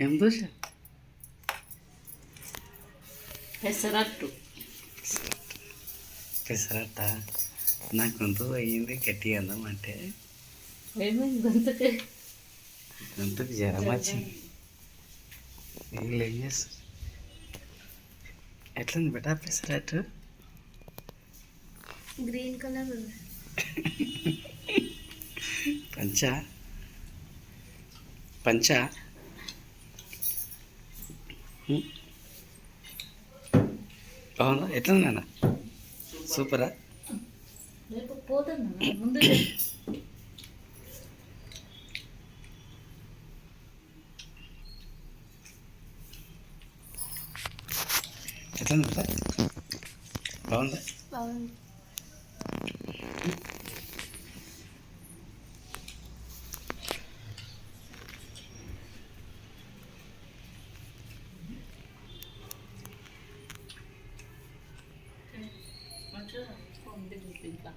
దోశ పెసరట్టు. పెసరట్ట? నా గొంతు అయ్యింది గట్టిగా అందాం అంటే. గొంతుకి గొంతుకు జ్వరం వచ్చింది. వీళ్ళు ఏం చేస్తారు? ఎట్లుంది బెటా పెసరట్టు? గ్రీన్ కలర్ ఉంది. పంచ? పంచ? బాగుందా ఎట్లా నాన్న? సూపరా? రేపు పోతున్నా ముందు ఎట్లా ఉంది బెటా బాగుందా బాగుంది మంచిగా ఉంది చూపిద్దాం